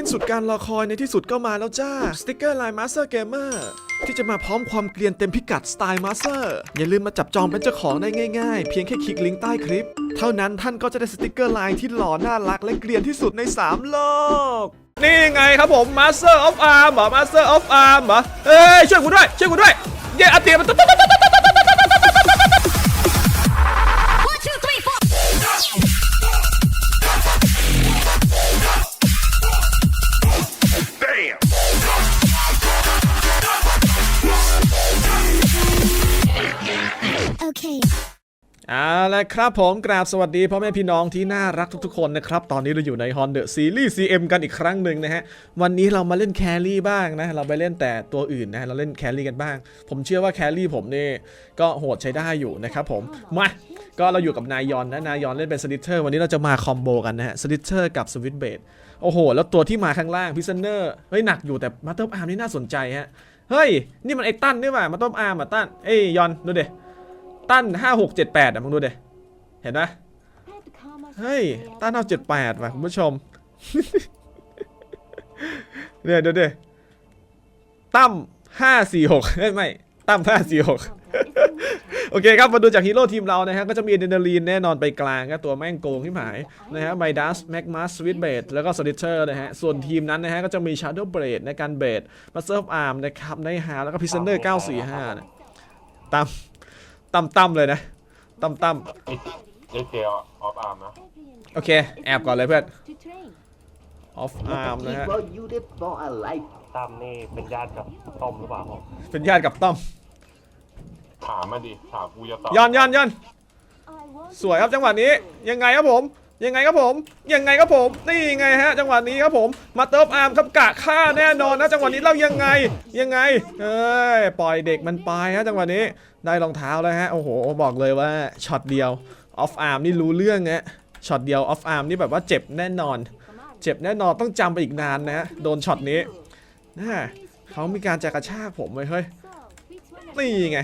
สิ้นสุดการรอคอยในที่สุดก็มาแล้วจ้า สติกเกอร์ลายมาสเตอร์เกมเมอร์ที่จะมาพร้อมความเกลียนเต็มพิกัดสไตล์มาสเตอร์อย่าลืมมาจับจองเป็นเจ้าของได้ง่ายๆ เพียงแค่คลิกลิงก์ใต้คลิป เท่านั้นท่านก็จะได้สติกเกอร์ลายที่หล่อน่ารักและเกลียนที่สุดใน 3 โลก นี่ไงครับผม Master of Arm เหรอ Master of Arm เหรอเอ้ยช่วยกูด้วยช่วยกูด้วยเย้อาเตียมันตุ๊ด เอาละครับผมกราบสวัสดีพ่อแม่พี่น้องที่น่ารักทุกๆคนนะครับ ตอนนี้เราอยู่ใน Honda Series CM กันอีกครั้งหนึ่งนะฮะ วันนี้เรามาเล่นแครี่บ้างนะ เราไปเล่นแต่ตัวอื่นนะ เราเล่นแครี่กันบ้าง ผมเชื่อว่าแครี่ผมนี่ก็โหดใช้ได้อยู่นะครับผม มา ก็เราอยู่กับนายยอนนะ นายยอนเล่นเป็นสลิเทอร์ วันนี้เราจะมาคอมโบกันนะฮะสลิเทอร์กับสวิตเบดโอ้โห แล้วตัวที่มาข้างล่างพิซเนอร์เฮ้ยหนักอยู่แต่มาเตอร์อาร์มนี่น่าสนใจฮะ เฮ้ย นี่มันไอ้ตั้นนี่หว่ามาเตอร์อาร์มอะตั้นเอ้ยยอนดูดิ ตั้นห้าหกเจ็ดแปดอะมึงดูดิเห็นไหมเฮ้ยตั้นเอาเจ็ดแปดว่ะคุณผู้ชมเนี่ยดูดิตั้มห้าสี่หกไม่ไม่ตั้มห้าสี่หกโอเคครับมาดูจากฮีโร่ทีมเรานะฮะก็จะมีเดนเดอรีนแน่นอนไปกลางก็ตัวแม่งโกงที่หมายนะฮะไมดัสแม็กมัสสวิตเบดแล้วก็สลิเตอร์นะฮะ ส่วนทีมนั้นนะฮะก็จะมีชาร์โดเบรดในการเบดมาเซิร์ฟอาร์มนะครับในฮาแล้วก็พิซเนอร์945นะตั้ม ตั้มตั้มเลยนะตั้มตั้มเอเจลออฟอาร์มนะโอเค แอบก่อนเลยเพื่อน ออฟอาร์มนะฮะ Keep you the ball alive. ตั้มนี่เป็นญาติกับต้อมหรือเปล่าผมเป็นญาติกับต้อมถามมาดิถามกูจะตอบย้อนย้อนย้อนสวยครับจังหวะนี้ ยังไงครับผม ยังไงครับผม ยังไงครับผม นี่ไงฮะ จังหวะนี้ครับผม มาเติมอาร์มครับกะฆ่าแน่นอนนะ จังหวะนี้เรายังไง ยังไง เอ้ย ปล่อยเด็กมันไปฮะจังหวะนี้ ได้รองเท้าแล้วฮะ โอ้โห บอกเลยว่าช็อตเดียวออฟอาร์มนี่รู้เรื่องฮะช็อตเดียวออฟอาร์มนี่แบบว่าเจ็บแน่นอน เจ็บแน่นอนต้องจำไปอีกนานนะฮะโดนช็อตนี้นะเขามีการจะกระชากผมไว้เฮ้ยนี่ไง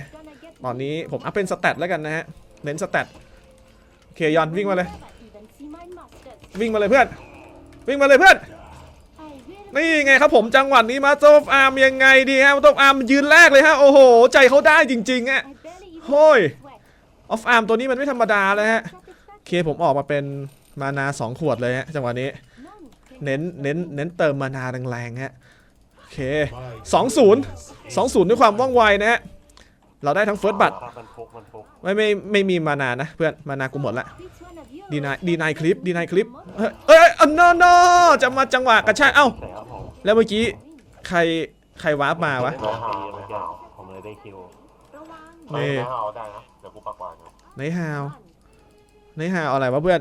ตอนนี้ผมอัพเป็นสแตทแล้วกันนะฮะ เน้นสแตทโอเคยอนวิ่งมาเลย วิ่งมาเลยเพื่อน วิ่งมาเลยเพื่อน นี่ไงครับผมจังหวะนี้มาโตฟอาร์มยังไงดีฮะมาโตฟอาร์มยืนแรกเลยฮะโอ้โห ใจเขาได้จริงๆอะ I barely even Hoi. sweat. ออฟอาร์มตัวนี้มันไม่ธรรมดาเลยฮะ Satisfaction? โอเคผมออกมาเป็นมานา2ขวดเลยฮะจังหวะนี้ None. เน้นเน้นเน้นเติมมานาแรงๆฮะโอเค2-0 2-0ด้วยความว่องไวนะฮะเราได้ทั้งเฟิร์สบัตถ้ามันฟุกมันฟุกไม่ไม่ไม่มีมานานะเพื่อนมานากูหมดละ ดีนายดีนายคลิปดีนายคลิปเฮ้ยเอ้ยอันนอจะมาจังหวะกระชากเอ้าแล้วเมื่อกี้ใครใครวาร์ปมาวะเมื่อกี้ผมเลยได้คิวนี่ไม่เอาได้นะเดี๋ยวกูปักหวานนะในฮาวในฮาวอะไรวะเพื่อน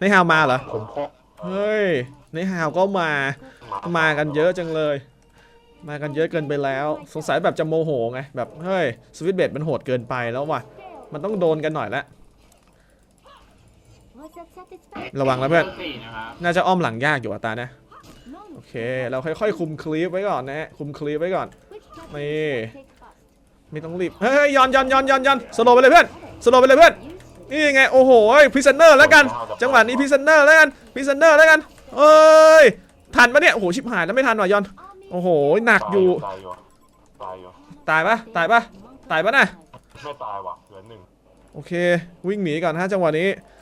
ในฮาวมาเหรอผมแค่เฮ้ยในฮาวก็มามากันเยอะจังเลย มากันเยอะเกินไปแล้ว สงสัยแบบจะโมโหไงแบบเฮ้ยสวิตเบดมันโหดเกินไปแล้วว่ะ มันต้องโดนกันหน่อยละ ระวังนะเพื่อน น่าจะอ้อมหลังยากอยู่อะตานะ None. โอเค เราค่อยๆ คุมคลิปไว้ก่อนนะฮะคุมคลิปไว้ก่อน Which one Mày- take fast? ไม่ต้องรีบ เฮ้ยย้อนย้อนย้อนย้อนย้อนสโลว์ไปเลยเพื่อน สโลว์ไปเลยเพื่อน นี่ไง โอ้โหพิซเนอร์แล้วกัน จังหวะนี้พิซเนอร์แล้วกันพิซเนอร์แล้วกันเอ้ย ทันปะเนี่ย โอ้โห ชิบหายแล้วไม่ทันว่ะยอน โอ้โห หนักอยู่ตายอยู่ตายอยู่ ตายปะตายปะตายปะน่ะไม่ตายว่ะ เหลือหนึ่งโอเค วิ่งหนีก่อนฮะจังหวะนี้อื้อหือ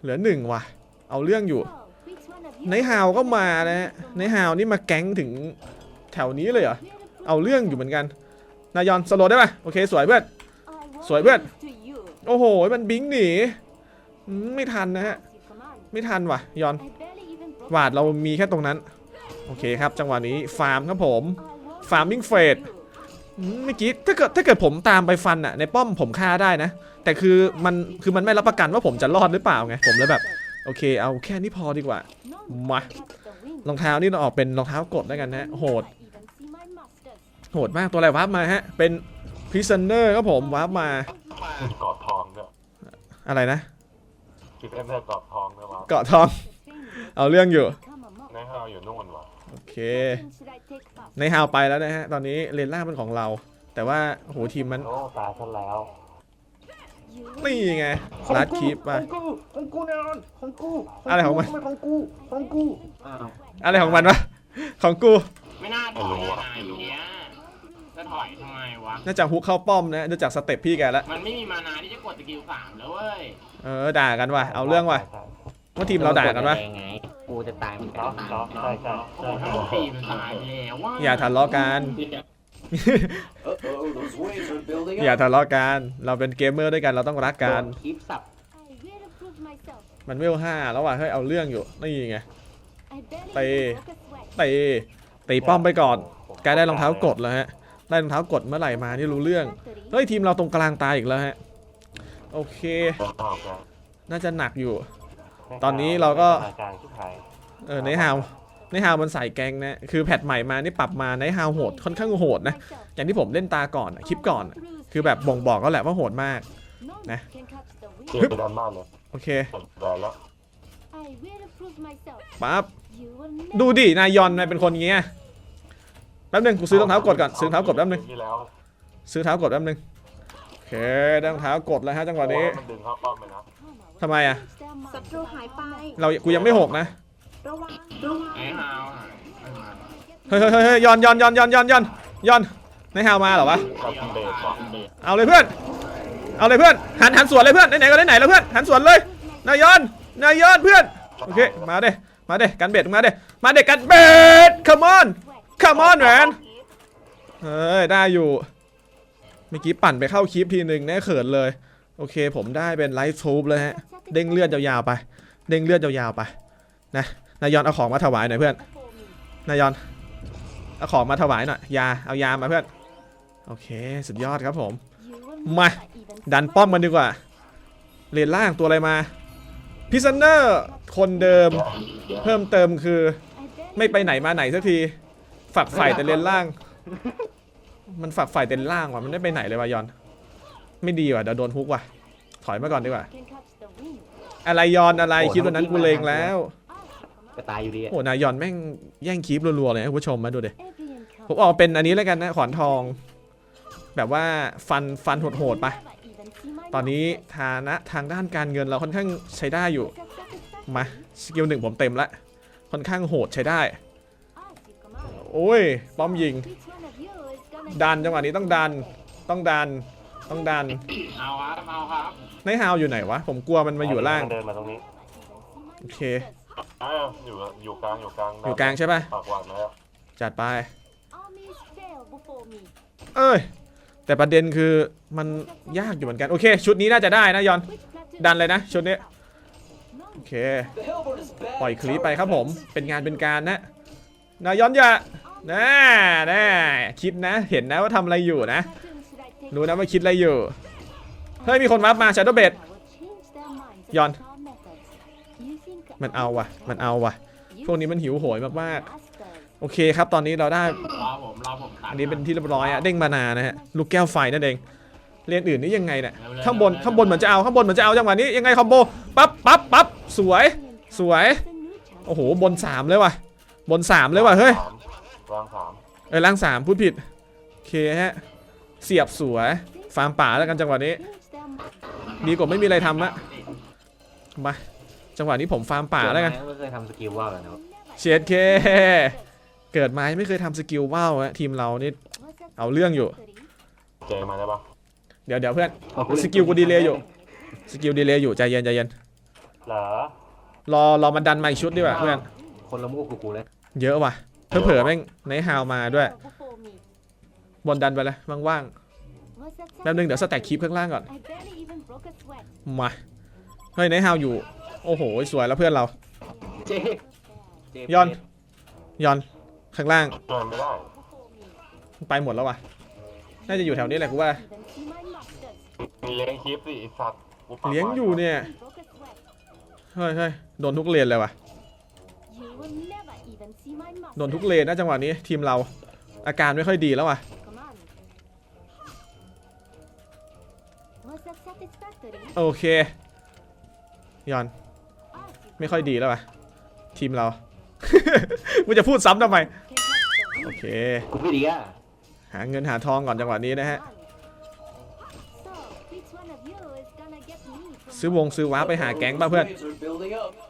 เหลือหนึ่งว่ะ เอาเรื่องอยู่ So, which one of you ในฮาวก็มานะฮะในฮาวนี่มาแก๊งถึงแถวนี้เลยเหรอ เอาเรื่องอยู่เหมือนกัน นายอนสโลว์ได้ปะโอเค สวยเพื่อน I want สวยเพื่อน this to you. โอ้โห มันบิงหนีอืมไม่ทันนะฮะ Massive command. ไม่ทันว่ะ ยอน I barely even broke หวาดเรามีแค่ตรงนั้น โอเคครับ จังหวะนี้ฟาร์มครับผม I want Farming this to Fate. you. อืมเมื่อกี้ถ้าเกิดถ้าเกิดผมตามไปฟันอะในป้อมผมฆ่าได้นะ แต่คือมันคือมันไม่รับประกันว่าผมจะรอดหรือเปล่าไงผมเลยแบบโอเค เอาแค่นี้พอดีกว่า None. มา Catch the wind. รองเท้านี่เราออกเป็นรองเท้ากดแล้วกันนะโหด I even see my masters. โหดมากตัวอะไรวาร์ปมาฮะ เป็นพ r ซ s เนอร์ครับผมวาร์ปมากอดทองด้วยอะไรนะคิดเอ็นเนอร์กอดทองด้วยวะเกาะทอง เอาเรื่องอยู่ Come among. ในห้าวอยู่นู่นว่ะโอเค When should I take fast? ในฮาวไปแล้วนะฮะ ตอนนี้เลนล่างเป็นของเรา แต่ว่าโอ้โหทีมมันโอ้ตายซะแล้ว You นี่ไงลัดคลิปขมาองกูของกูแน่นอนของกูอะไรของมัน ของกูของกูอ้าวอะไรของมันวะ ของกู ไม่น่าถอยนะไอ้เนี้ยจะถอยทำไมวะ น่าจะฮุกเข้าป้อมนะดูจากสเต็ปพี่แกแล้วมันไม่มีมานาที่จะกดสกิลสามแล้วเว้ยเออด่ากันว่ะ เอาเรื่องว่ะใช่ว่าทีมเราด่ากันวะเองไงกูจะตายเหมือนกัเนาะนเนาะใช่ใช่โอ้โหถ้ามันตีมันตายไปแล้วว่าอย่าทะเลาะกัน Uh-oh, those waves are building อย่าทะเลาะกัน เราเป็นเกมเมอร์ด้วยกัน เราต้องรักกัน คลิปสับ I will prove myself. มันเวลห้าแล้วว่ะ เฮ้ย เอาเรื่องอยู่ นี่ไง I barely Tay. even broke a sweat. ตี ตีป้อมไปก่อนกายได้รองเท้ากดแล้วฮะ ได้รองเท้ากดเมื่อไหร่มา นี่รู้เรื่อง เฮ้ย ทีมเราตรงกลางตายอีกแล้วฮะ โอเคเดินต่อแกน่าจะหนักอยู่ ตอนนี้เราก็อาการชิบหายเออในฮาว ในฮาวมันใส่แกงนะ คือแพทใหม่มานี่ปรับมาในฮาวโหดค่อนข้างโหดนะ อย่างที่ผมเล่นตาก่อนอะคลิปก่อนอะคือแบบบ่งบอกก็แหละว่าโหดมาก No Nè. man can catch the เก wind. มไปดันบ้านเลยโอเคเปิดแบนแล้ว I will prove myself. ปั๊บ You will ดู never ดิ นายยอนนายเป็นคนอย่างเงี้ยแป๊บนึงกูซื้อรองเท้ากดก่อน ซื้อรองเท้ากดแป๊บนึงที่แล้วซื้อเท้ากดแป๊บนึง โอเคได้รองเท้ากดแล้วฮะจังหวะนี้มันดึงเข้าป้อมไปนะทำไมอะศัตรูหายไปเรากูยังไม่หกนะ ระวังระวังไอ้ฮาวหายไม่มาเฮ้ยเฮ้ยเฮ้ยเฮ้ยยอนยอนยอนยอนยอนยอนยอนในฮาวมาเหรอวะกับเบสก่อนเอาเลยเพื่อน เอาเลยเพื่อน หันหันสวนเลยเพื่อนไหนๆก็ไหนๆแล้วเพื่อน หันสวนเลย นายยอน นายยอนเพื่อน โอเค มาเด้มาเด้กันเบ็ดมาเด้มาเด้กันเบ็ด come on come on man เฮ้ย ได้อยู่ เมื่อกี้ปั่นไปเข้าคลิปทีหนึ่งแน่เขินเลย โอเค ผมได้เป็นไลฟ์ทูบเลยฮะ เด้งเลือดยาวๆไป เด้งเลือดยาวๆไป นะ นายยอนเอาของมาถวายหน่อยเพื่อน นายยอนเอาของมาถวายหน่อยยาเอายามาเพื่อน โอเค สุดยอดครับผม มา ดันป้อมกันดีกว่าเลนล่างตัวอะไรมาพิซันเนอร์คนเดิมเพิ่มเติมคือ ไม่ไปไหนมาไหนสักที ฝักฝ่ายแต่เลนล่าง มันฝักฝ่แต่เลนล่างว่ะมันไม่ไปไหนเลยวะยอน ไม่ดีว่ะเดี๋ยวโดนฮุกว่ะถอยมาก่อนดีกว่า อะไรยอนอะไรคลิปวันนั้นกูเลงแล้ว ก็ตายอยู่ดีอะโอ้นายยอนแม่งแย่งคลิปรัวๆเลยนะคุณผู้ชมมาดูดิผมออกเป็นอันนี้แล้วกันนะขอนทอง แบบว่าฟันฟันโหดๆไป ตอนนี้ฐานะทางด้านการเงินเราค่อนข้างใช้ได้อยู่ มาสกิลหนึ่งผมเต็มละค่อนข้างโหดใช้ได้ โอ้ย ป้อมยิง ดันจังหวะนี้ต้องดัน ต้องดัน ต้องดัน เอาครับเอาครับในฮาวอยู่ไหนวะ ผมกลัวมันมาอยู่ล่างมันเดินมาตรงนี้ โอเค อ้าวอยู่อยู่กลางอยู่กลางอยู่กลางใช่ปะ ปากวางแล้วจัดไปเอ้ย แต่ประเด็นคือมันยากอยู่เหมือนกัน โอเค ชุดนี้น่าจะได้นะยอนดันเลยนะชุดนี้ โอเค ปล่อยคลิปไปครับผม เป็นงานเป็นการนะ นายย้อนอย่าน่าน่าคิดนะ เห็นนะว่าทำอะไรอยู่นะรู้นะว่าคิดอะไรอยู่ เฮ้ย มีคนวับมาชาร์โดเบดยอน มันเอาว่ะ มันเอาว่ะ พวกนี้มันหิวโหยมากๆ โอเคครับ ตอนนี้เราได้ รอผมรอผมตัดอันนี้เป็นที่เรียบร้อยอะเด้งมานานะฮะ ลูกแก้วไฟนั่นเอง เรียนอื่นนี่ยังไงเนี่ย ข้างบน ข้างบนเหมือนจะเอา ข้างบนเหมือนจะเอาจังหวะนี้ยังไงคอมโบ ปั๊บปั๊บปั๊บสวย สวย โอ้โห บนสามเลยว่ะ บนสามเลยว่ะ เฮ้ยสามวางสามเออล่างสามพูดผิด โอเคฮะ เสียบสวย ฟาร์มป่าแล้วกันจังหวะนี้ ดีกว่าไม่มีอะไรทำอะมา จังหวะนี้ผมฟาร์มป่าแล้วกัน ไม่เคยทำสกิลว่าวเลยนะเชดเค เกิดมายังไม่เคยทำสกิลว่าวฮะทีมเรานี่เอาเรื่องอยู่ เจมาได้ปะเดี๋ยวเดี๋ยวเพื่อน สกิลกูดีเลยอยู่ สกิลดีเลยอยู่ใจเย็นใจเย็น เหรอ รอรอมันดันมาอีกชุดดีกว่าเพื่อน คนละมุกกับกูเลย เยอะว่ะเพื่อเผื่อๆแม่งในฮาวมาด้วย บนดันไปเลยว่างๆแป๊บนึงเดี๋ยวสแต็กคลิปข้างล่างก่อน มา เฮ้ยในฮาวอยู่ โอ้โห สวยแล้วเพื่อนเรา เจ๊เจ๊ยอน ยอน ข้างล่างเดินไม่ได้ไปหมดแล้วว่ะน่าจะอยู่แถวนี้แหละกูว่ามีเลี้ยงคลิปสิไอสัตว์กูปากเลี้ยงอยู่เนี่ย เฮ้ยเฮ้ยโดนทุกเลนเลยว่ะโดนทุกเลนนะจังหวะนี้ทีมเรา อาการไม่ค่อยดีแล้วว่ะโอเค ยอน ไม่ค่อยดีแล้วว่ะทีมเรา มึงจะพูดซ้ำทำไม โอเค กูไม่ดีอะหาเงินหาทองก่อนจังหวะนี้นะฮะ ซื้อวงซื้อว้าไปหาแก๊งป่ะเพื่อน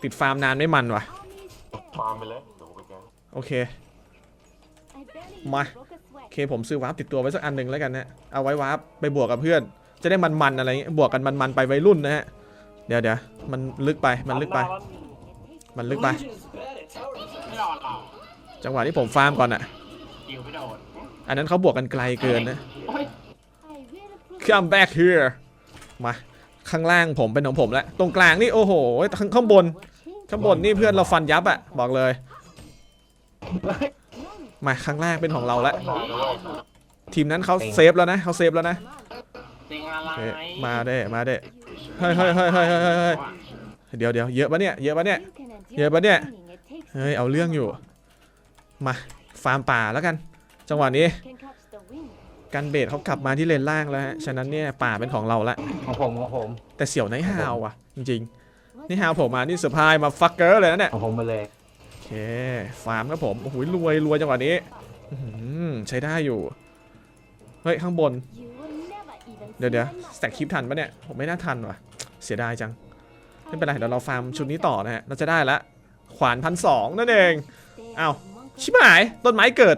ติดฟาร์มนานไม่มันว่ะ ฟาร์มไปเลยเดี๋ยวกูไปแกงโอเค I barely Ma. even broke a sweat. โอเคผมซื้อวาร์ปติดตัวไว้สักอันหนึ่งแล้วกันนะ เอาไว้วาร์ปไปบวกกับเพื่อน จะได้มันๆอะไรเงี้ย บวกกันมันๆไปวัยรุ่นนะฮะ เดี๋ยวเดี๋ยวมันลึกไปมันลึกไป มันลึกไป Legion is bad at tower ไม่ defense. รอหรอกจังหวะที่ผมฟาร์มก่อนอะยิวไม่โดนอันนั้นเขาบวกกันไกลเกินนะโอ้ย I will prove come back here มาข้างล่างผมเป็นของผมแล้วตรงกลางนี่โอ้โหข้างข้างบน will change ข้างบนนี่เพื่อนเราฟันยับอะบอกเลย มาข้างล่างเป็นของเราแล้วทีมนั้นเขาเซฟแล้วนะเขาเซฟแล้วนะจริงอะไรโอเคมาได้มาได้ เฮ้ยเฮ้ยเฮ้ยเฮ้ยเฮ้ยเฮ้ยเฮ้ยเดี๋ยวเดี๋ยวเยอะปะเนี่ย เยอะปะเนี่ย You can endure เยอะปะเนี่ย training it takes เฮ้ย เอาเรื่องอยู่ มา ฟาร์มป่าแล้วกัน จังหวะนี้ can catch the wind. กันเบสเขากลับมาที่เลนล่างแล้วฮะ ฉะนั้นเนี่ยป่าเป็นของเราละ ของผมของผม แต่เสี่ยวไนท์ฮาวว่ะ จริงๆ นี่ฮาวผมมา นี่เซอร์ไพรส์มาฟักเกอร์เลยนะเนี่ย ของผมไปเลย โอเค ฟาร์มครับผม โอ้โหรวยรวยจังหวะนี้อื้อหือใช้ได้อยู่ เฮ้ย ข้างบน You will never even เดี๋ยวเดี๋ยว see my สแต็กคลิปทันปะเนี่ย ผมไม่น่าทันว่ะ เสียดายจัง ไม่เป็นไรเดี๋ยวเราฟาร์มชุดนี้ต่อนะฮะเราจะได้ละขวานพันสองนั่นเอง Stay Ow. as a monk ชิบหายต้นไม้เกิด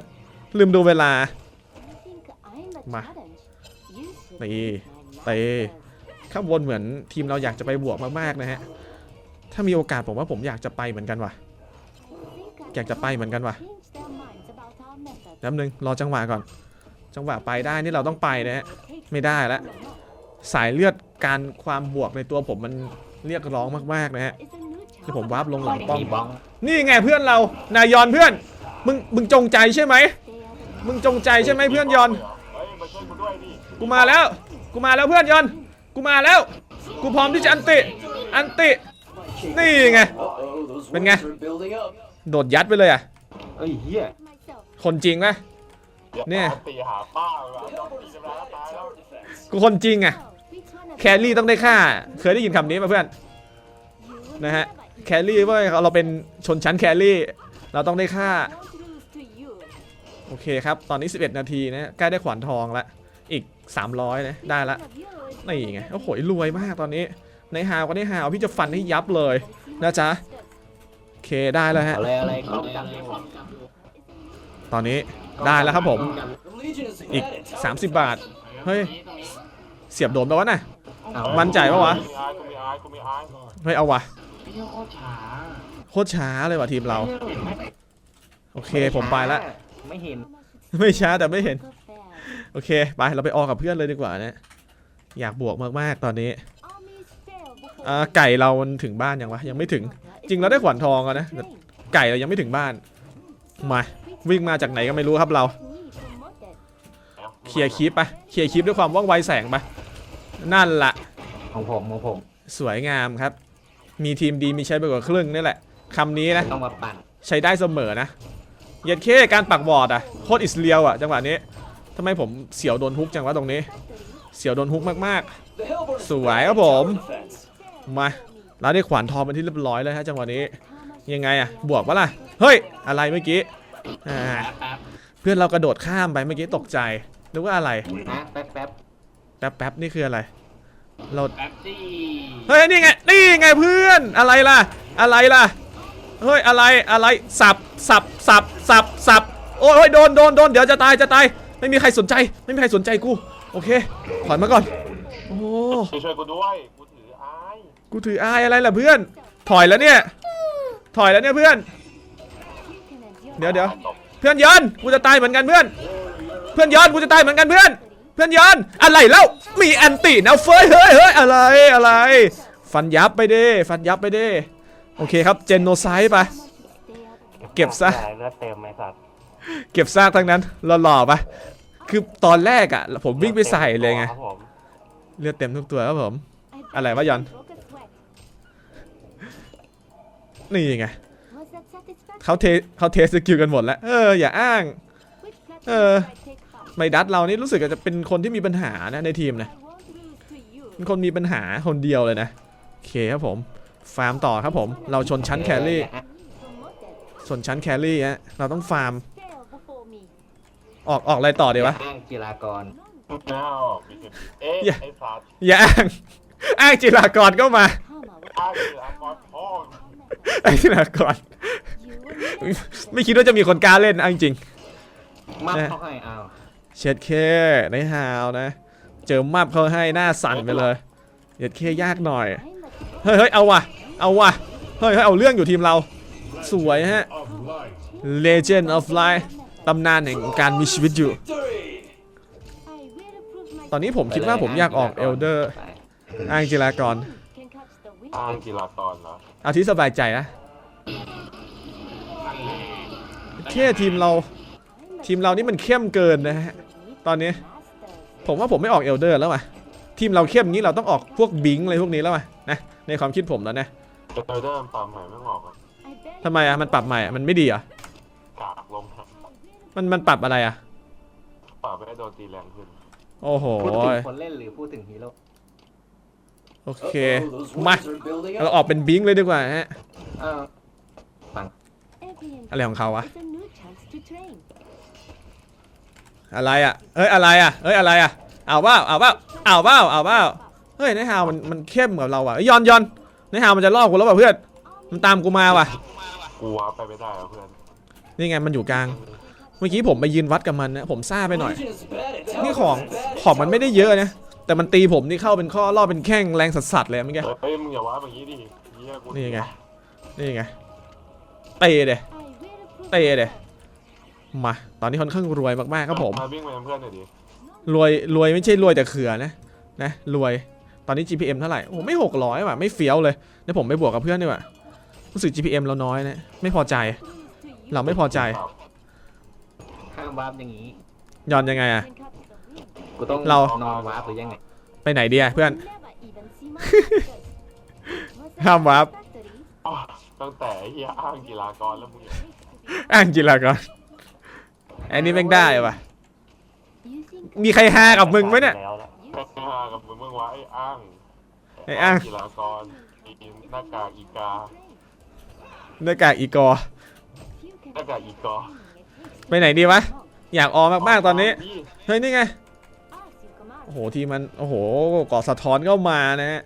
ลืมดูเวลา I think I'm a Ma. challenge. You should ตี meet my ตี masters. ข้างบนเหมือนทีมเราอยากจะไปบวกมากๆนะฮะ ถ้ามีโอกาสผมว่าผมอยากจะไปเหมือนกันว่ะ อยากจะไปเหมือนกันว่ะแป๊บนึงรอจังหวะก่อน จังหวะไปได้นี่เราต้องไปนะฮะ ไม่ได้ละ สายเลือด การความบวกในตัวผมมันเรียกร้องมากๆนะฮะ It's a new ที่ผมวาร์ปลงหลังป้อมมีบ้องนี่ไงเพื่อนเรา นายยอนเพื่อน มึงมึงจงใจใช่ไหม Stay as a มึงจงใจใช่ไหมเพื่อนยอนเฮ้ยมาช่วยกูด้วยดิกูมาแล้ว กูมาแล้วเพื่อนยอน กูมาแล้ว กูพร้อมที่จะอันติ อันติ นี่ไง Uh-oh, those Bên waves nghe. are building up. โดดยัดไปเลยอะเอ้ยเฮีย myself. คนจริงไหมเนี่ยตีหาป้าเลยต้องตีจะมาแล้วตายแล้ว Tower defense. กูคนจริงอะ แครี่ต้องได้ค่า เคยได้ยินคำนี้ป่ะเพื่อนนะฮะแครี่เว้ยเราเป็นชนชั้นแครี่ เราต้องได้ค่า โอเคครับ ตอนนี้ 11 นาทีนะใกล้ได้ขวานทองละอีก 300นะได้ละนี่ไงโอ้โหรวยมากตอนนี้ ในฮาวก็ได้ฮาวพี่จะฟันให้ยับเลยนะจ๊ะโอเคได้แล้วฮะอะไรอะไรของกันเลยตอนนี้ได้แล้วครับผม อีก 30 บาท เฮ้ย เสียบโดนไปวะน่ะ มั่นใจปะวะ กูมีอายกูมีอายกูมีอายเฮ้ยเอาวะไม่ใช่โคตรช้าโคตรช้าเลยว่ะทีมเรา เห็นไหมโอเคผมไปละ ไม่เห็นไม่ช้าแต่ไม่เห็น Go fair. โอเค ไปเราไปออกกับเพื่อนเลยดีกว่านะอยากบวกมากๆตอนนี้ Armies fail before อ่าไก่เรามันถึงบ้านยังวะยังไม่ถึง จริงเราได้ขวานทองอะนะแต่ไก่เรายังไม่ถึงบ้านมาวิ่งมาจากไหนก็ไม่รู้ครับเรา เคลียร์คลิปไปเคลียร์คลิปด้วยความว่องไวแสงไป นั่นละของผมของผมสวยงามครับ มีทีมดีมีใช้ไปกว่าครึ่งนี่แหละคำนี้นะ ต้องมาปั่นใช้ได้เสมอนะเย็ดเคการปักบอร์ดอะโคตรอิสเลียวอะจังหวะนี้ทำไมผมเสียวโดนฮุกจังวะตรงนี้ เสียวโดนฮุกมาก The Hellborn is สวย bad ครับ at ผม tower defense. ๆมาแล้วได้ขวานทองเป็นที่เรียบร้อยแล้วฮะจังหวะนี้ยังไงอะบวกปะล่ะเฮ้ยอะไรเมื่อกี้อ่าแป๊บเพื่อนเรากระโดดข้ามไปเมื่อกี้ตกใจนึกว่าอะไรนะแป๊บ แป๊บแป๊บแป๊บนี่คืออะไรเราๆแป๊บซี่เฮ้ยนี่ไงนี่ไงเพื่อนอะไรล่ะ อะไรล่ะเฮ้ยอะไรอะไรสับสับสับสับสับโอ้ยโอ้ยโดนโดนโดนเดี๋ยวจะตายจะตายไม่มีใครสนใจ ไม่มีใครสนใจกู โอเคถอยมาก่อนโอ้โหไปช่วยกูด้วยกูถืออายกูถืออายอะไรล่ะเพื่อน ถอยแล้วเนี่ย ถอยแล้วเนี่ยเพื่อน เดี๋ยวเดี๋ยวตบเพื่อนยอนกูจะตายเหมือนกันเพื่อน เพื่อนยอนกูจะตายเหมือนกันเพื่อน เพื่อนยอนอะไรเล่ามีแอนตี้นะเฟยเฮ้ยเฮ้ยอะไรอะไร ฟันยับไปเด้ฟันยับไปเด้โอเคครับเจนโนไซด์ไป เก็บซะใช่เลือดเต็มไอ้สัตว์เก็บซากทั้งนั้นหล่อๆไปคือตอนแรกอะ ผมวิ่งไปใส่เลยไงครับผมเลือดเต็มทุกตัวครับผม อะไรวะยอนนี่ไงเขาเทเขาเทสกิลกันหมดแล้ว เอออย่าอ้าง เออ ไม่ดัดเรานี่รู้สึกจะเป็นคนที่มีปัญหานะในทีมนะเป็นคนมีปัญหาคนเดียวเลยนะโอเคครับผมฟาร์มต่อครับผม เราชนชั้นแครี่ชนชั้นแครี่ฮะเราต้องฟาร์ม ออกออกอะไรต่อดีวะอ้างกีฬากรอ้าวมีสิทธิ์เอ๊ะอย่าไอ้สัตว์อย่าอ้างอ้างจิรากรก็มาอ้าวคืออากรพ่ออ้างจิรากรไม่คิดว่าจะมีคนกล้าเล่นนะเอาจริงมัดเอ๊ะเขาให้อ้าวๆ เช็ดเคในฮาวนะ เจอมับเขาให้หน้าสั่นไปเลยเช็ดเคยากหน่อย เฮ้ยเฮ้ยเอาว่ะ เอาว่ะ เฮ้ยเฮ้ยเอาเรื่องอยู่ทีมเรา สวยฮะ Legend of Life ตำนานแห่งการมีชีวิตอยู่ ตอนนี้ผมคิดว่าผมอยากออกเอลเดอร์ไปอ้างจิรากรอ้างกีฬากรเหรอเอาที่สบายใจนะนั่นแหละเท่ทีมเรา ทีมเรานี่มันเข้มเกินนะฮะ ตอนนี้ ผมว่าผมไม่ออกเอลเดอร์แล้วว่ะทีมเราเข้มงี้เราต้องออกพวกบิงอะไรพวกนี้แล้วว่ะนะในความคิดผมแล้วนะเอลเดอร์มันปรับใหม่ไม่งออกอะทำไมอะมันปรับใหม่อะมันไม่ดีเหรอะกากลงครับมันมันปรับอะไรอะปรับให้โดนตีแรงขึ้นโอ้โหพูดถึงคนเล่นหรือพูดถึงฮีโร่โอเค Uh-oh, those มา wings are building เรา up. ออกเป็นบิงเลยดีกว่าฮะอ้าวอะไรของเขาวะ อะไรอะเอ้ยอะไรอะเอ้ยอะไรอะเอาเปล่าเอาเปล่าเอาเปล่าเอาเปล่าเฮ้ยนายฮาวมันมันเข้มกับเราอะเอ้ยยอนยอนนายฮาวมันจะล่อกูแล้วป่ะเพื่อน มันตามกูมาว่ะ กูว้าร์ปไปไม่ได้อะเพื่อนนี่ไงมันอยู่กลาง เมื่อกี้ผมไปยืนวัดกับมันนะผมซ่าไปหน่อย Legion's bad at นี่ของ teleporting ของมันไม่ได้เยอะนะ แต่มันตีผมนี่เข้าเป็นข้อล่อเป็นแข้งแรงสัสๆเลยเมื่อกี้ เฮ้ยมึงอย่าว้าร์ปอย่างนี้ดิเหี้ยกูนี่ไง นี่ไง เตะเด I will approve เตะเด มาตอนนี้ค่อนข้างรวยมากๆครับผมมาวิ่งไปเป็นเพื่อนหน่อยดิรวยรวยไม่ใช่รวยแต่เขือนะนะรวยตอนนี้ GPM เท่าไหร่โอ้โหไม่หกร้อยว่ะไม่เฟี้ยวเลยเดี๋ยวผมไปบวกกับเพื่อนดีกว่ารู้สึก GPM เราน้อยนะไม่พอใจ to you. เราไม่พอใจห้ามวาร์ปอย่างนี้ย้อนยังไงอะ Can catch the wind. กูต้องเรานอนวาร์ปหรือยังไงไปไหนดีอะเพื่อน Never even see my masters. Was ห้ามวาร์ป factory อ้าวตั้งแต่ไอ้เฮียอ้างกีฬากรแล้วมึงอย่าอ่างกีฬากร อันนี้แม่งได้ว่ะ You think มีใครฮากับมึงไหมเนี่ยแล้วล่ะแค่ฮากับมึงมึงว่าไอ้อ้างไอ้อ้างกีฬากรมีหน้ากากอีกาหน้ากากอีกอ you หน้ากากอีกอไปไหนดีวะ อยากออมากๆตอนนี้ เฮ้ยนี่ไง ask you command. โอ้โหทีมมัน โอ้โหก่อสะท้อนก็มานะฮะ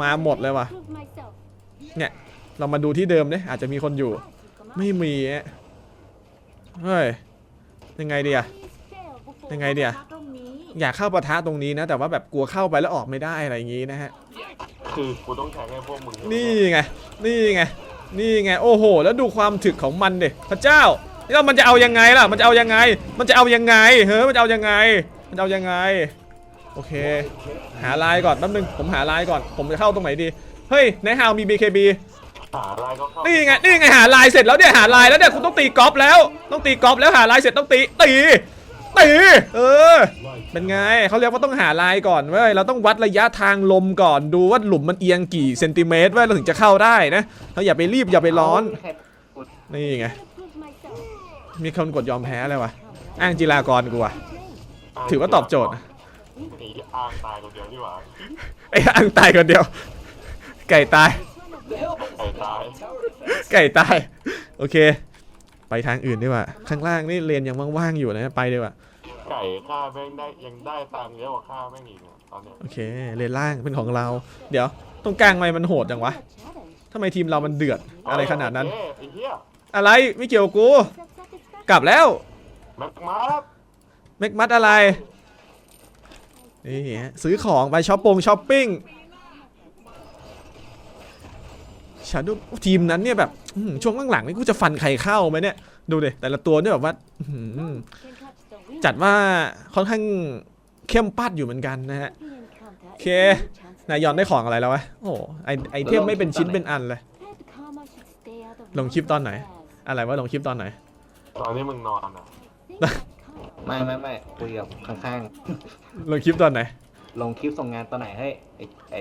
มาหมดเลยว่ะ Prove myself. เรามาดูที่เดิมเนี่ยอาจจะมีคนอยู่ Ask you command. ไม่มีอะเฮ้ย ยังไงดีอะ Please fail before ยังไงดีอะตรงนี้อยากเข้าปะทะตรงนี้นะ แต่ว่าแบบกลัวเข้าไปแล้วออกไม่ได้อะไรอย่างงี้นะฮะคือกูต้องแทงให้พวกมึงนี่ไงนี่ไงนี่ไงโอ้โห แล้วดูความถึกของมันเด็พระเจ้าแล้วมันจะเอายังไงล่ะ มันจะเอายังไง มันจะเอายังไงเฮ้ยมันจะเอายังไง มันจะเอายังไง โอเค หาลายก่อนแป๊บนึงผมหาลายก่อน ผมจะเข้าตรงไหนดี เฮ้ยในฮาวมี BKB หาอะไรก็เข้านี่ไงนี่ไงหาลายเสร็จแล้วเนี่ยหาลายแล้วเนี่ยคุณต้องตีกอล์ฟแล้ว ต้องตีกอล์ฟแล้วหาลายเสร็จต้องตีตีตีเออ เป็นไงเขาเรียกว่าต้องหาลายก่อนเว้ยเราต้องวัดระยะทางลมก่อนดูว่าหลุมมันเอียงกี่เซนติเมตรเว้ยเราถึงจะเข้าได้นะเราอย่าไปรีบอย่าไปร้อนเาแค่กดนี่ไง Prove myself. มีคนกดยอมแพ้เลยวะอ้างจีรากรกูอะถือว่าตอบโจทย์หนีอ้างตายคนเดียวนี่หว่าไอ้อ้างตายคนเดียว ไก่ตาย The hell ไก่ ตาย tower defense. ไก่ตาย โอเค ไปทางอื่นดีกว่า ข้างล่างนี่เลนยังว่างๆอยู่นะ ไปดีกว่า ไก่ฆ่าแม่งได้ยังได้ตังค์เยอะกว่าฆ่าแม่งอีกอะตอนเนี้ยโอเค เลนล่างเป็นของเรา เดี๋ยว ตรงกลางทำไมมันโหดจังวะ Challenge. ทำไมทีมเรามันเดือดอะไรขนาดนั้น เอ้ยไอ้เหี้ยอะไรไม่เกี่ยวกับกู Set satisfaction. กลับแล้ว แม็กมาร์เมกมัดอะไรนี่ฮะซื้อของไปช้อปปงช้อปปิ้ง ชาดูทีมนั้นเนี่ยแบบอื้อหือช่วงหลังๆนี่กูจะฟันใครเข้าไหมเนี่ย ดูดิแต่ละตัวเนี่ยแบบว่าอื้อหือ Can catch the wind. จัดว่าค่อนข้างเข้มปัดอยู่เหมือนกันนะฮะ We encounter โอเค a new chance นายยอนได้ของอะไรแล้ววะโอ้โหไอไอเทมไม่เป็นชิ้นเป็นอันเลย Red karma should stay out of ลงคลิปตอนไหน Monster's affairs. อะไรวะลงคลิปตอนไหน ตอนนี้มึงนอนอะ Think that karma ไม่ไม่ไม่คุยกับข้างลงคลิปตอนไหนๆลงคลิปส่งงานตอนไหนเฮ้ยไอไอ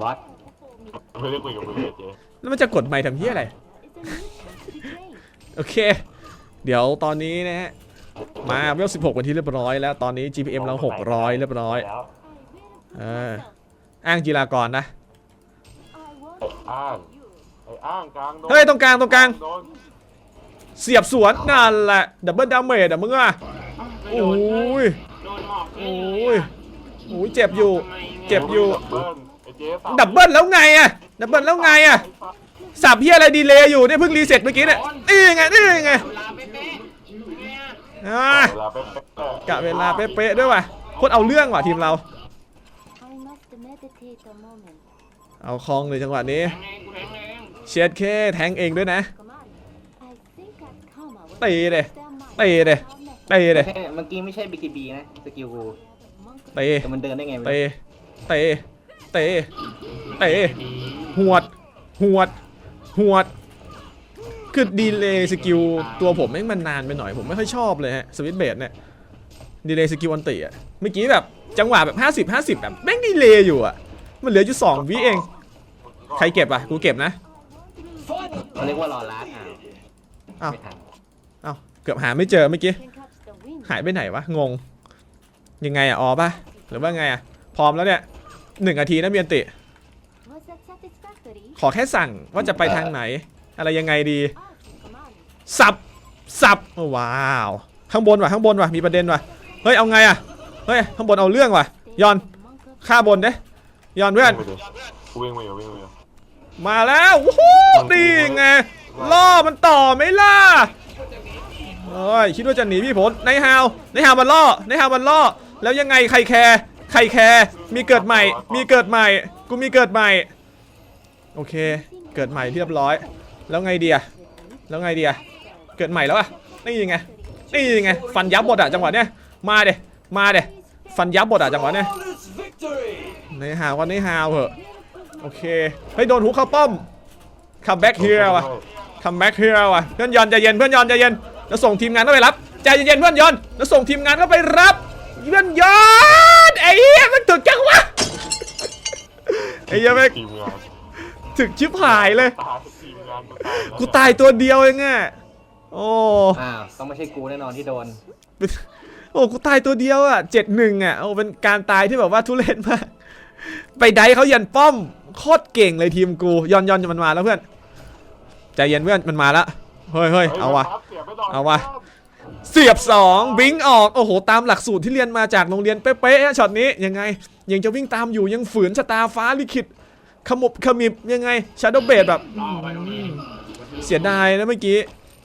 บอสไม่ได้คุยกับมึงเลยเจ๊ แล้วมันจะกดไมค์ทำเพี้ยอะไร is a new chance to train. โอเค เดี๋ยวตอนนี้นะฮะ มาเวล16วันที่เรียบร้อยแล้ว ตอนนี้ GPM เรา 600 เรียบร้อย แล้วเออ อ้างจีรากรนะ I want ไอ้อ้างไอ้อ้างกลางโดนเฮ้ย ตรงกลางตรงกลาง โดนเสียบสวนนั่นแหละ ดับเบิลดาเมจอะมึงอะไม่โอ้โดนยโดนหอกโอ้ยโอ้ย เจ็บอยู่ทำไมนี่เจ็บอยู่ ดับเบิ้ลไอ้ เจ๊สับดับเบิลแล้วไงอะดับเบิลแล้วไงอะไอ้สัสสับเฮียอะไรดีเลยอยู่เนี่ยเพิ่งรีเซ็ตเมื่อกี้เนี่ยนี่ไงนี่ไงเวลาเป๊ะๆเนี่ยอ่าเวลาเป็นกะเวลาเป๊ะๆด้วยว่ะโคตรเอาเรื่องว่ะทีมเรา I must meditate a moment. เอาคลองเลยจังหวะนี้ แทงเองกูแทงเองเชียดเคแทงเองด้วยนะ Come on. I think that karma will ตีเลย understand my ตีเลย without ตีเลยแค่เมื่อกี้ไม่ใช่ BKB นะ สกิลกู monkey. ตีแต่มันเดินได้ไงไม่เตะรู้เตะ เตะเตะหวดหวดหวดคือดีเลย์สกิลตัวผมแม่งมันนานไปหน่อยผมไม่ค่อยชอบเลยฮะสวิตช์เบสเนี่ยดีเลย์สกิลอันติอะเมื่อกี้แบบจังหวะแบบ 50 50 แบบแม่งดีเลย์อยู่อะมันเหลืออยู่2วิเอง ใครเก็บอะกูเก็บนะเขาเรียกว่ารอลัดอะอ้าวไม่ทันเอ้าเกือบหาไม่เจอเมื่อกี้ Can catch the wind. หายไปไหนวะ งง ยังไงอะออป่ะ หรือว่าไงอะพร้อมแล้วเนี่ย หนึ่งนาทีนะเมียนติ Was that satisfactory? ขอแค่สั่งว่าจะไปทางไหน อะไรยังไงดี Ask, come on. สับ สับ ว้าว ข้างบนว่ะข้างบนว่ะมีประเด็นว่ะ เฮ้ยเอาไงอะเฮ้ยข้างบนเอาเรื่องว่ะ ยอน Monk ฆ่าบนเด้ยอนเพื่อนวิ่งไปอยู่วิ่งไปอยู่มาแล้ววู้ฮู้นี่ไงล่อมันต่อไหม่ล่ะเฮ้ยคิดว่าจะหนีพี่ผลในฮาวในฮาวมันล่อในฮาวมันล่อ แล้วยังไงใครแคร์ ใครแคร์มีเกิดใหม่ มีเกิดใหม่ กูมีเกิดใหม่ โอเค เกิดใหม่เรียบร้อย แล้วไงเดีอะแล้วไงเดีอะเกิดใหม่แล้วอะนี่ยังไง นี่ยังไง ฟันยับหมดอะจังหวะเนี้ย มาเดมาเดฟันยับหมดอะจังหวะเนี้ยในฮาวันในฮาวเหอะ โอเค เฮ้ยโดนฮุกเข้าป้อม คัมแบ็กเฮียว่ะ คัมแบ็กเฮียว่ะ เพื่อนยอนใจเย็น เพื่อนยอนใจเย็นแล้วส่งทีมงานเข้าไปรับ ใจเย็นเพื่อนยอนแล้วส่งทีมงานเข้าไปรับ เพื่อนยอน เหี้ยมันถึกจังวะไอ้เหี้ยแม่งทีมงานถึกชิบหายเลย ตายทีมงานกูตายแล้วกูตายตัวเดียวเองอะโอ้อ้าวต้องไม่ใช่กูแน่นอนที่โดน โอ้กูตายตัวเดียวอะเจ็ดหนึ่งอะโอ้เป็นการตายที่แบบว่าทุเรศมาก ไปไดเขายันป้อมโคตรเก่งเลยทีมกูยอนยอนจะมันมาแล้วเพื่อนใจเย็นเพื่อนมันมาแล้วเฮ้ยเฮ้ยเอาวะเอาวะเสียบ2บิงออกโอ้โหตามหลักสูตรที่เรียนมาจากโรงเรียนเป๊ะๆอะช็อตนี้ยังไง ยังจะวิ่งตามอยู่ยังฝืนชะตาฟ้าลิขิตขมบขมิบยังไงชาโดเบดแบบล่อไปตรงนี้เสียดายนะเมื่อกี้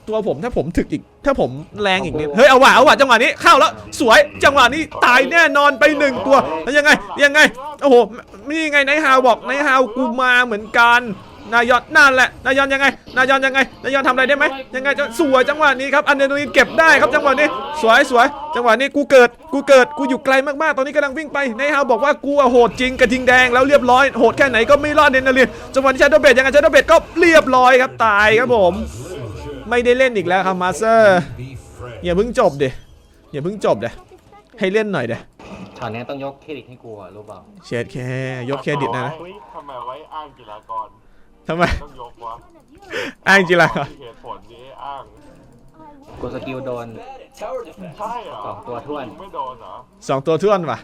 ตัวผมถ้าผมถึกอีก ถ้าผมแรงอีกนิดเฮ้ยเอาว่ะเอาว่ะจังหวะนี้เข้าแล้วสวยจังหวะนี้ตายแน่นอนไปหนึ่งตัวแล้วยังไงยังไงโอ้โหนี่ไงนายฮาวบอกนายฮาวกูมาเหมือนกัน นายยอนนั่นแหละนายยอนยังไงนายยอนยังไงนายยอนทำอะไรได้ไหมยังไงจะสวยจังหวะนี้ครับอันเดรีนเก็บได้ครับจังหวะนี้ สวยสวยจังหวะนี้กูเกิดกูเกิดกูอยู่ไกลมากๆตอนนี้กำลังวิ่งไปนายฮาวบอกว่ากูอะโหดจริงกระทิงแดงแล้วเรียบร้อยโหดแค่ไหนก็ไม่รอดเดนเรียนจังหวะนี้ชาโดเบดยังไงชาโดเบดก็เรียบร้อยครับตายครับผม ไม่ได้เล่นอีกแล้วครับมาสเตอร์ Be friends. อย่าเพิ่งจบเดอย่าเพิ่งจบเดให้เล่นหน่อยเดช็อตนี้ต้องยกเครดิตให้กูอะรู้เปล่าเชดแค่ยกเครดิตนะนะเฮ้ยทำไมไว้อ้างกีฬากร ทำไม ต้องยกวะอ้างจริงละครับมีเหตุผลนี้อ้างกูสกิลโดน Tower defense. ใช่เหรอสองตัวท้วน ไม่โดนเหรอสองตัวท่วนว่ะ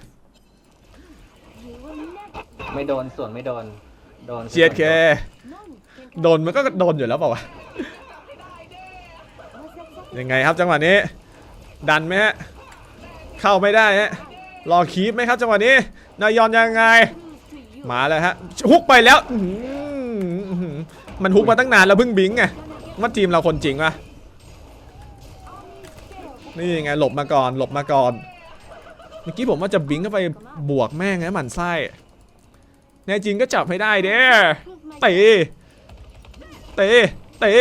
You will never ไม่โดนส่วนไม่โดน โดนเชียดแค่ none can โดนมันก็โดนอยู่แล้วเปล่าวะ ยังไงครับจังหวะนี้ ดันไหมฮะ เข้าไม่ได้ฮะ รอคีปไหมครับจังหวะนี้ นายยอนยังไง มาแล้วฮะ ฮุกไปแล้วอื้อหืออื้อหือ มันฮุกมาตั้งนานแล้วเพิ่งบิงไงว่าทีมเราคนจริงวะนี่ไงหลบมาก่อนหลบมาก่อน เมื่อกี้ผมว่าจะบิงเข้าไปบวกแม่งนะหมันไส้แน่จริงก็จับให้ได้เด้เตะเตะเตะ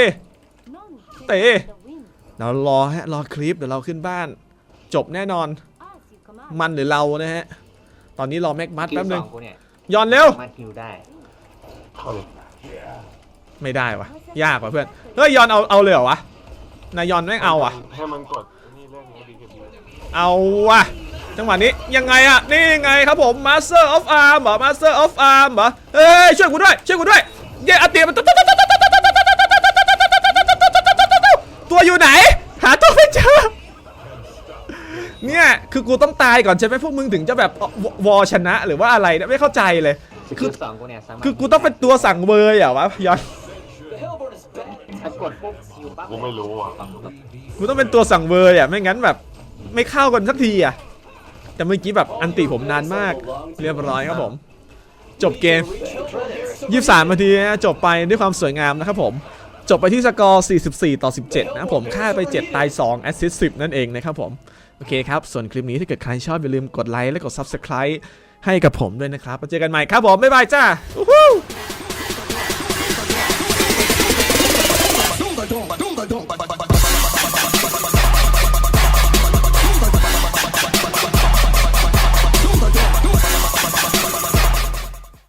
none can เตะ catch the wind. เรารอฮะรอคลิปเดี๋ยวเราขึ้นบ้าน จบแน่นอน As you command. มันหรือเรานะฮะตอนนี้รอแม็กมัดสกิลแป๊บสนึองงกูเนี่ยย้อนเร็วสามารถฮิวได้เข้าเลย ไม่ได้วะยากว่ะเพื่อนเฮ้ยยอนเอาเอาเลยเหรอวะนายยอนแม่งเอาอะให้มันกดนี่เล่นนี้ดีขึ้นเอาว่ะจังหวะนี้ยังไงอะนี่ไงครับผม Master of Arm เหรอ Master of Arm เหรอเอ้ยช่วยกูด้วยช่วยกูด้วยเย้อาเตียมันตัวอยู่ไหน หาตัวไม่เจอเนี่ยคือกูต้องตายก่อนใช่ไหมพวกมึงถึงจะแบบวอชนะหรือว่าอะไรเนี่ยไม่เข้าใจเลยสกิลสองกูเนี่ยคือกูต้องเป็นตัวสั่งเบอร์เหรอวะยอน กดปุ๊บฮิวปั๊บกูไม่รู้อะกูต้องเป็นตัวสั่งเบอร์อะไม่งั้นแบบ ไม่เข้ากันสักทีอะแต่เมื่อกี้แบบอันติผมนานมาก เรียบร้อยครับผม จบเกม 23นาทีนะจบไปด้วยความสวยงามนะครับผม จบไปที่สกอร์ 44 ต่อ 17 นะผมฆ่าไป 7 ตาย 2 แอสซิสต์10 นั่นเองนะครับผม โอเคครับ ส่วนคลิปนี้ถ้าเกิดใครชอบ อย่าลืมกดไลค์และกด Subscribe ให้กับผมด้วยนะครับเจอกันใหม่ครับผม บ๊ายบายจ้า don't.